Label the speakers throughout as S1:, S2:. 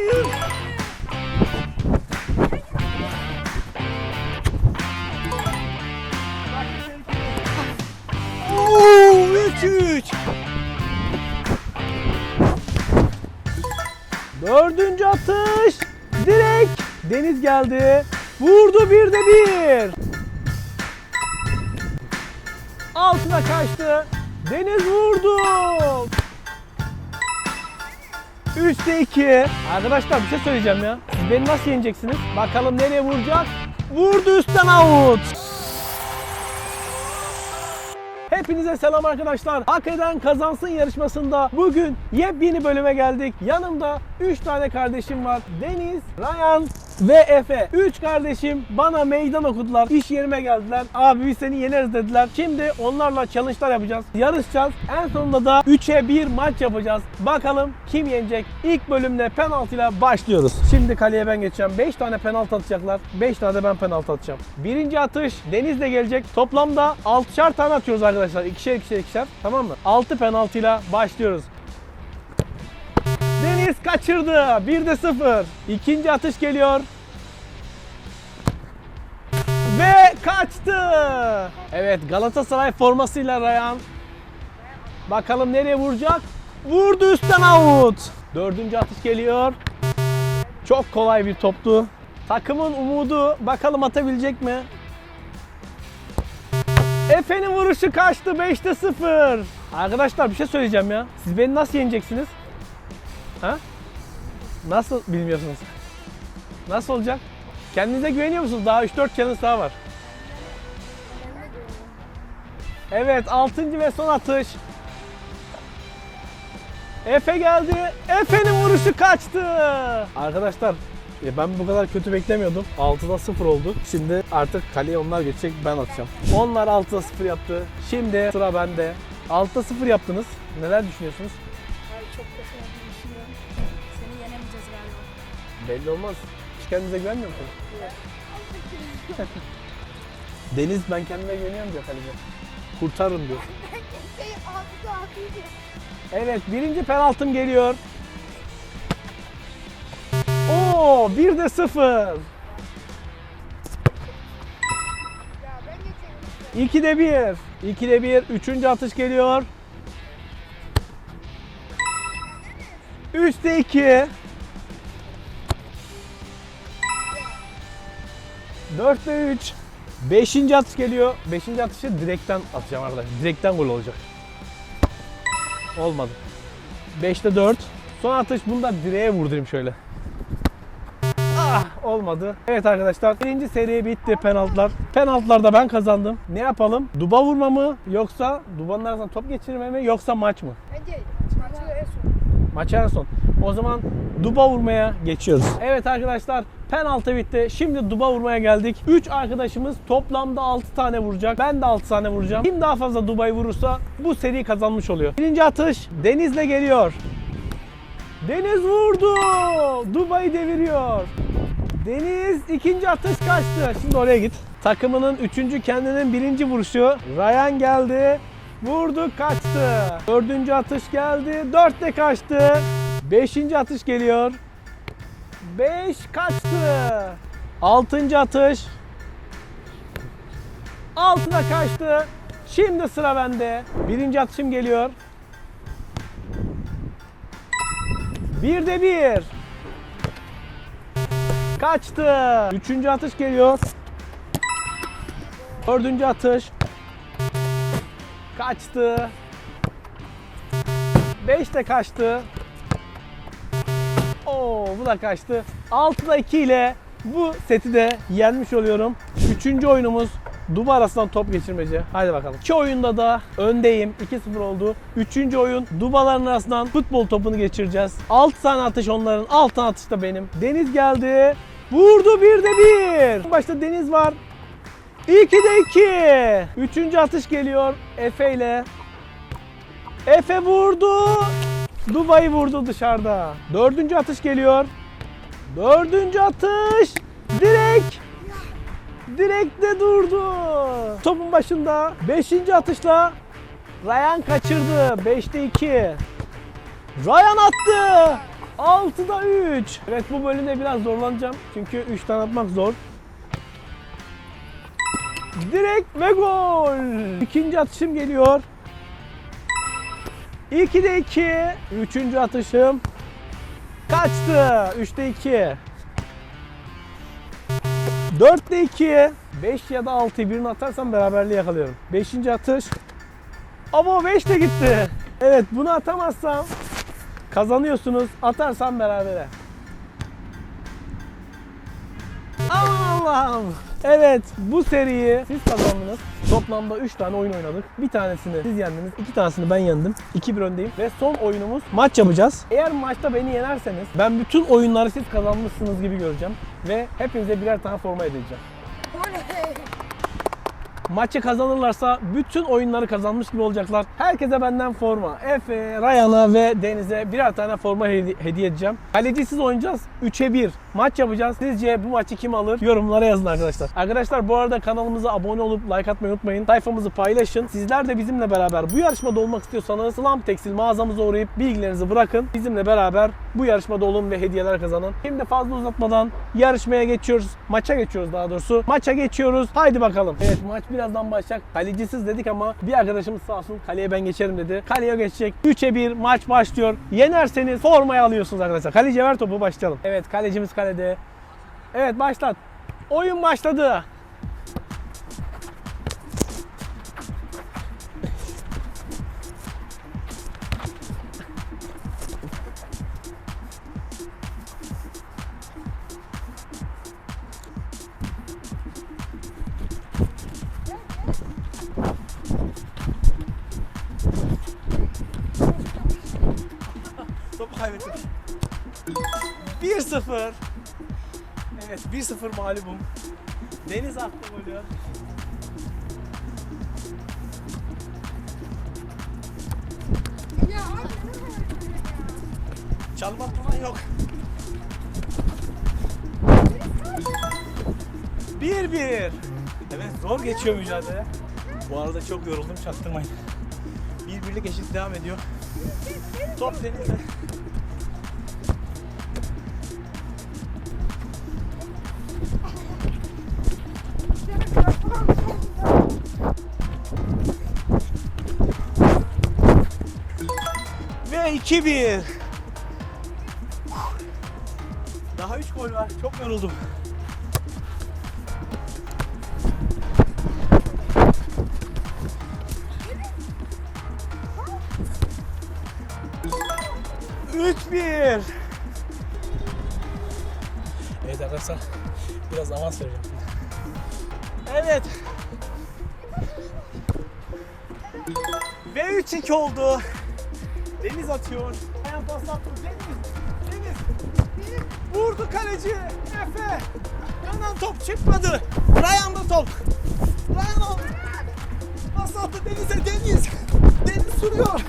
S1: Hayır. Oo, 3-3. Dördüncü atış. Direkt. Deniz geldi. Vurdu bir de bir. Altına kaçtı. Deniz vurdu. 3'te 2. Arkadaşlar bir şey söyleyeceğim ya. Siz beni nasıl yeneceksiniz? Bakalım nereye vuracak? Vurdu üstten out. Hepinize selam arkadaşlar. Hak eden kazansın yarışmasında bugün yepyeni bölüme geldik. Yanımda 3 tane kardeşim var. Deniz, Ryan ve Efe. 3 kardeşim bana meydan okudular. İş yerime geldiler. Abi biz seni yeneriz dediler. Şimdi onlarla challenge'lar yapacağız. Yarışacağız. En sonunda da 3'e 1 maç yapacağız. Bakalım kim yenecek? İlk bölümle penaltıyla başlıyoruz. Şimdi kaleye ben geçeceğim. 5 tane penaltı atacaklar. 5 tane de ben penaltı atacağım. Birinci atış Deniz de gelecek. Toplamda 6'şar tane atıyoruz arkadaşlar. İkişer ikişer ikişer. Tamam mı? 6 penaltıyla başlıyoruz. Deniz kaçırdı. 1'de 0. İkinci atış geliyor. Ve kaçtı. Evet Galatasaray formasıyla Rayan. Bakalım nereye vuracak? Vurdu üstten out. Dördüncü atış geliyor. Çok kolay bir toptu. Takımın umudu bakalım atabilecek mi? Efe'nin vuruşu kaçtı 5'te 0. Arkadaşlar bir şey söyleyeceğim ya. Siz beni nasıl yeneceksiniz? Ha? Nasıl bilmiyorsunuz? Nasıl olacak? Kendinize güveniyor musunuz? Daha 3-4 challenge daha var. Evet 6. ve son atış. Efe geldi. Efe'nin vuruşu kaçtı. Arkadaşlar e, ben bu kadar kötü beklemiyordum. 6'da 0 oldu. Şimdi artık kaleye onlar geçecek ben atacağım. Onlar 6'da 0 yaptı. Şimdi sıra bende. 6'da 0 yaptınız. Neler düşünüyorsunuz?
S2: Abi çok kötü
S1: Belli olmaz. Hiç kendinize güvenmiyor musunuz? Deniz ben kendime güveniyorum diyor kaleci. Kurtarın diyor.
S2: Şey altı altıydı.
S1: Evet birinci penaltım geliyor. Oo bir de sıfır.
S2: Ya ben geçelim.
S1: İki de bir. İki de bir. Üçüncü atış geliyor. Üçte iki. Dörtte üç. Beşinci atış geliyor. Beşinci atışı direkten atacağım arkadaşlar. Direkten gol olacak. Olmadı. 5'te 4. Son atış bunu da direğe vurdurayım şöyle. Ah olmadı. Evet arkadaşlar birinci seri bitti penaltılar. Penaltılarda ben kazandım. Ne yapalım? Duba vurma mı yoksa dubanın arasından top geçirme mi yoksa maç mı?
S2: Bence maçı en son.
S1: Maç en son. O zaman duba vurmaya geçiyoruz. Evet arkadaşlar penaltı bitti. Şimdi duba vurmaya geldik. 3 arkadaşımız toplamda 6 tane vuracak. Ben de 6 tane vuracağım. Kim daha fazla dubayı vurursa bu seri kazanmış oluyor. Birinci atış Deniz'le geliyor. Deniz vurdu. Dubayı deviriyor. Deniz ikinci atış kaçtı. Şimdi oraya git. Takımının üçüncü kendinin birinci vuruşu. Ryan geldi. Vurdu kaçtı. Dördüncü atış geldi. Dörtte kaçtı. Beşinci atış geliyor. Beş kaçtı. Altıncı atış. Altına kaçtı. Şimdi sıra bende. Birinci atışım geliyor. Bir de bir. Kaçtı. Üçüncü atış geliyor. Dördüncü atış. Kaçtı. Beş de kaçtı. Oo bu da kaçtı. 6'da 2 ile bu seti de yenmiş oluyorum. Üçüncü oyunumuz Duba arasından top geçirmece. Haydi bakalım. İki oyunda da öndeyim. 2-0 oldu. Üçüncü oyun Dubaların arasından futbol topunu geçireceğiz. 6 tane atış onların. 6 tane atış da benim. Deniz geldi. Vurdu bir de bir. Başta Deniz var. 2'de 2. Üçüncü atış geliyor Efe ile. Efe vurdu. Dubai'yi vurdu dışarıda. Dördüncü atış geliyor. Dördüncü atış. Direkt. Direkte durdu. Topun başında. Beşinci atışla Ryan kaçırdı. Beşte iki. Ryan attı. 6'da 3. Evet bu bölümde biraz zorlanacağım. Çünkü 3 tane atmak zor. Direkt ve gol. İkinci atışım geliyor. 2'de 2. Üçüncü atışım. Kaçtı. 3'te 2. 4'te 2. 5 ya da 6'yı birini atarsam beraberliği yakalıyorum. 5. atış. Ama 5 de gitti. Evet bunu atamazsam kazanıyorsunuz. Atarsam berabere. Aman Allah'ım. Evet bu seriyi siz kazandınız. Toplamda 3 tane oyun oynadık. Bir tanesini siz yendiniz. iki tanesini ben yendim. 2-1 öndeyim. Ve son oyunumuz maç yapacağız. Eğer maçta beni yenerseniz ben bütün oyunları siz kazanmışsınız gibi göreceğim. Ve hepinize birer tane forma edeceğim. Maçı kazanırlarsa bütün oyunları kazanmış gibi olacaklar. Herkese benden forma. Efe, Ryan'a ve Deniz'e birer tane forma hedi- hediye edeceğim. Kalecisiz oynayacağız. 3'e 1 maç yapacağız. Sizce bu maçı kim alır? Yorumlara yazın arkadaşlar. Arkadaşlar bu arada kanalımıza abone olup like atmayı unutmayın. Sayfamızı paylaşın. Sizler de bizimle beraber bu yarışmada olmak istiyorsanız Slam Tekstil mağazamıza uğrayıp bilgilerinizi bırakın. Bizimle beraber bu yarışmada olun ve hediyeler kazanın. Şimdi fazla uzatmadan yarışmaya geçiyoruz. Maça geçiyoruz daha doğrusu. Maça geçiyoruz. Haydi bakalım. Evet maç birazdan başlayacak. Kalecisiz dedik ama bir arkadaşımız sağ olsun kaleye ben geçerim dedi. Kaleye geçecek. 3'e 1 maç başlıyor. Yenerseniz formayı alıyorsunuz arkadaşlar. Kaleci ver topu başlayalım. Evet kalecimiz kalede. Evet başlat. Oyun başladı. Topu kaybettik. 1-0. Evet 1-0 mağlubum. Deniz attı golü. Çalmak falan yok. 1-1. Evet zor geçiyor mücadele. Bu arada çok yoruldum çaktırmayın. Bir birlik eşit devam ediyor. Top denizde. Ve 2-1. Daha 3 gol var. Çok yoruldum. Üç bir. Evet arkadaşlar biraz avans vereceğim. Evet. Ve 3-2 oldu. Deniz atıyor. Ayağım pas attı. Deniz. Deniz. Vurdu kaleci. Efe. Yandan top çıkmadı. Ryan'da top. Ryan aldı. Pas attı Deniz'e. Deniz. Deniz sürüyor.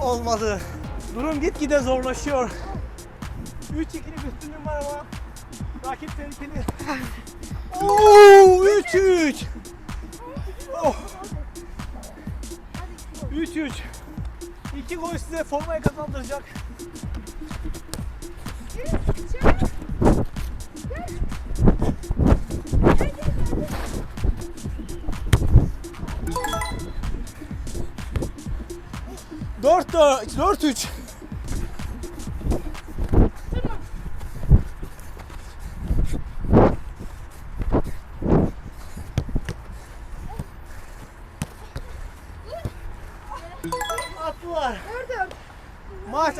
S1: Olmadı. Durum gitgide zorlaşıyor. 3-2'lik üstünlüğüm var ama rakip tehlikeli. Oo 3-3. Oh. 3-3. İki gol size formayı kazandıracak. Dört dört, dört üç.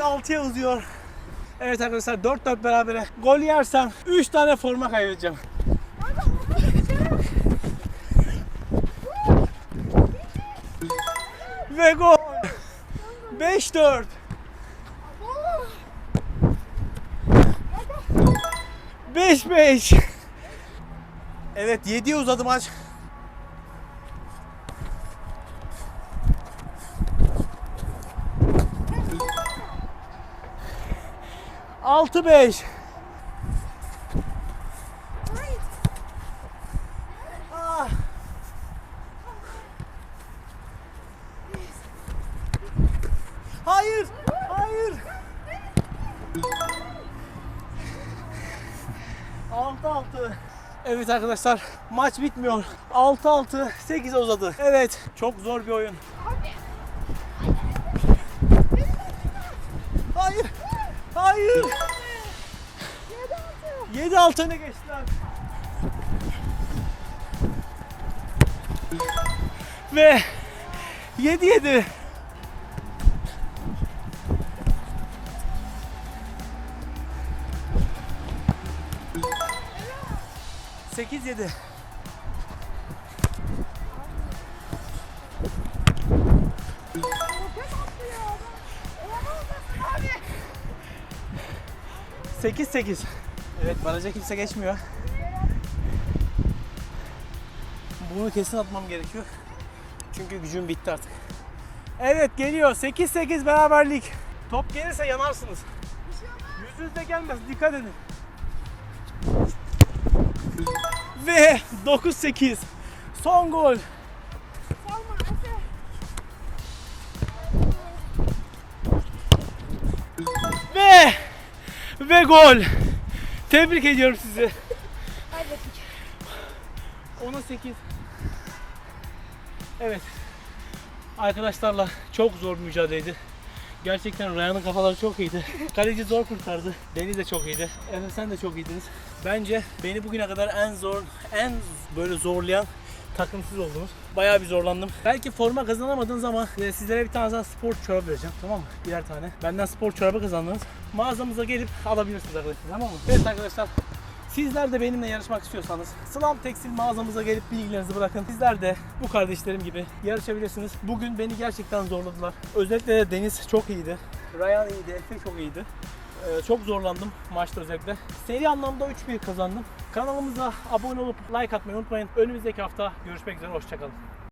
S1: 6'ya uzuyor. Evet arkadaşlar 4-4 berabere. Gol yersem 3 tane forma kaybedeceğim. Ve gol. 5-4. Beş beş. Evet 7'ye uzadı maç. 6-5. Ah. Hayır, hayır. 6-6. Evet arkadaşlar maç bitmiyor. 6-6 8'e uzadı. Evet çok zor bir oyun. 7-6 öne geçtiler. Ve 7-7. Sekiz yedi. Sekiz sekiz. Evet baraja kimse geçmiyor. Bunu kesin atmam gerekiyor. Çünkü gücüm bitti artık. Evet geliyor. 8-8 beraberlik. Top gelirse yanarsınız. Yüzünüzde gelmez. Dikkat edin. Ve 9-8. Son gol. Ve ve gol. Tebrik ediyorum sizi.
S2: Kaybettik.
S1: 10'a 8. Evet. Arkadaşlarla çok zor bir mücadeleydi. Gerçekten Ryan'ın kafaları çok iyiydi. Kaleci zor kurtardı. Deniz de çok iyiydi. Efe sen de çok iyiydiniz. Bence beni bugüne kadar en zor, en böyle zorlayan takım siz oldunuz. Bayağı bir zorlandım. Belki forma kazanamadınız ama e, sizlere bir tane daha spor çorabı vereceğim. Tamam mı? Birer tane. Benden spor çorabı kazandınız. Mağazamıza gelip alabilirsiniz arkadaşlar. Tamam mı? Evet arkadaşlar. Sizler de benimle yarışmak istiyorsanız Slam Tekstil mağazamıza gelip bilgilerinizi bırakın. Sizler de bu kardeşlerim gibi yarışabilirsiniz. Bugün beni gerçekten zorladılar. Özellikle de Deniz çok iyiydi. Ryan iyiydi, Efe çok iyiydi. Ee, çok zorlandım maçta özellikle. Seri anlamda 3-1 kazandım. Kanalımıza abone olup like atmayı unutmayın. Önümüzdeki hafta görüşmek üzere, hoşçakalın.